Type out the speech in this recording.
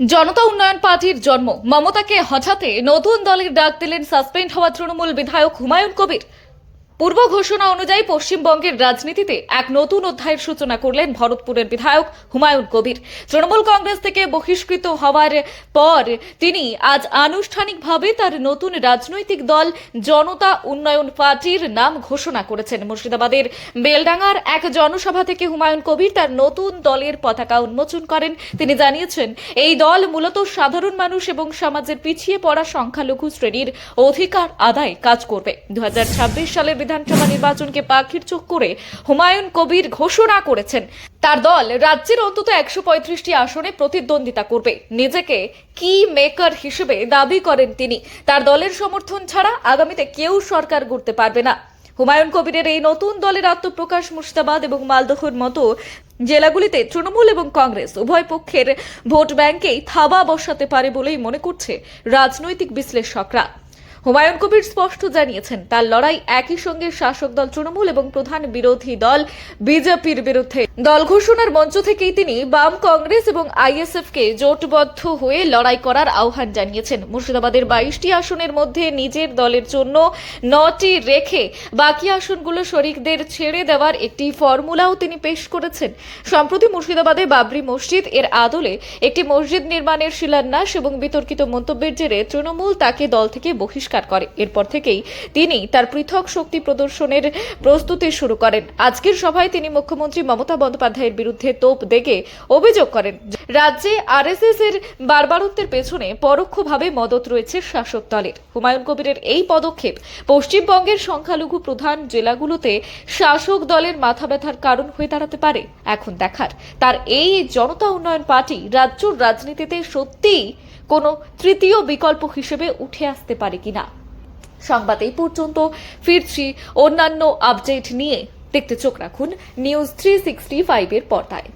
জনতা উন্নয়ন পার্টির জন্ম। মমতাকে হঠাতে নতুন দলের ডাক দিলেন সাসপেন্ড হওয়া তৃণমূল বিধায়ক হুমায়ুন কবির। পূর্ব ঘোষণা অনুযায়ী পশ্চিমবঙ্গের রাজনীতিতে এক নতুন অধ্যায়ের সূচনা করলেন ভরতপুরের বিধায়ক হুমায়ুন কবির। তৃণমূল কংগ্রেস থেকে বহিষ্কৃত হওয়ার পর তিনি আজ আনুষ্ঠানিকভাবে তার নতুন রাজনৈতিক দল জনতা উন্নয়ন পার্টির নাম ঘোষণা করেছেন। মুর্শিদাবাদের বেলডাঙ্গার এক জনসভা থেকে হুমায়ুন কবির তার নতুন দলের পতাকা উন্মোচন করেন। তিনি জানিয়েছেন, এই দল মূলত সাধারণ মানুষ এবং সমাজের পিছিয়ে পড়া সংখ্যালঘু শ্রেণির অধিকার আদায় কাজ করবে। দু সালের বিধানসভা নির্বাচনকে পাখির চোখ করে হুমায়ুন কবির ঘোষণা করেছেন। তার দল রাজ্যের অন্তত একশো পঁয়ত্রিশটি আসনে প্রতিদ্বন্দ্বিতা করবে। নিজেকে কি মেকার হিসেবে দাবি করেন তিনি? তার দলের সমর্থন ছাড়া আগামীতে কেউ সরকার গড়তে পারবে না। হুমায়ুন কবিরের এই নতুন দলের আত্মপ্রকাশ মুর্শিদাবাদ এবং মালদহর মতো জেলাগুলিতে তৃণমূল এবং কংগ্রেস উভয় পক্ষের ভোট ব্যাংকেই থাবা বসাতে পারে বলেই মনে করছে রাজনৈতিক বিশ্লেষকরা। হুমায়ুন কবির স্পষ্ট জানিয়েছেন, তার লড়াই একই সঙ্গে শাসক দল তৃণমূল এবং প্রধান বিরোধী দল বিজেপির বিরুদ্ধে। দল ঘোষণার মঞ্চ থেকেই তিনি বাম কংগ্রেস এবং আইএসএফ কে জোটবদ্ধ হয়ে লড়াই করার আহ্বান জানিয়েছেন। মুর্শিদাবাদের বাইশটি আসনের মধ্যে নিজের দলের জন্য নটি রেখে বাকি আসনগুলো শরিকদের ছেড়ে দেওয়ার একটি ফর্মুলাও তিনি পেশ করেছেন। সম্প্রতি মুর্শিদাবাদে বাবরি মসজিদ এর আদলে একটি মসজিদ নির্মাণের শিলান্যাস এবং বিতর্কিত মন্তব্যের জেরে তৃণমূল তাকে দল থেকে বহিষ্কার করে। এরপর থেকেই তিনি তার পৃথক শক্তি প্রদর্শনের প্রস্তুতি শুরু করেন। আজকের সভায় তিনি মুখ্যমন্ত্রী মমতা বন্দ্যোপাধ্যায়ের বিরুদ্ধে তোপ দেখে অভিযোগ করেন। রাজ্যে আরএসএস এর বারবারত্বের পেছনে পরোক্ষভাবে মদত রয়েছে শাসক দলের। হুমায়ুন কবিরের এই পদক্ষেপ পশ্চিমবঙ্গের সংখ্যালঘু প্রধান জেলাগুলোতে শাসক দলের মাথা ব্যথার কারণ হয়ে দাঁড়াতে পারে, এখন দেখার। তার এই জনতা উন্নয়ন পার্টি রাজ্য রাজনীতিতে সত্যিই কোনো তৃতীয় বিকল্প হিসেবে উঠে আসতে পারে কিনা? সংবাদ এই পর্যন্ত। ফিরছি অন্যান্য আপডেট নিয়ে। দেখতে চোখ রাখুন নিউজ থ্রি সিক্সটি ফাইভের পর্দায়।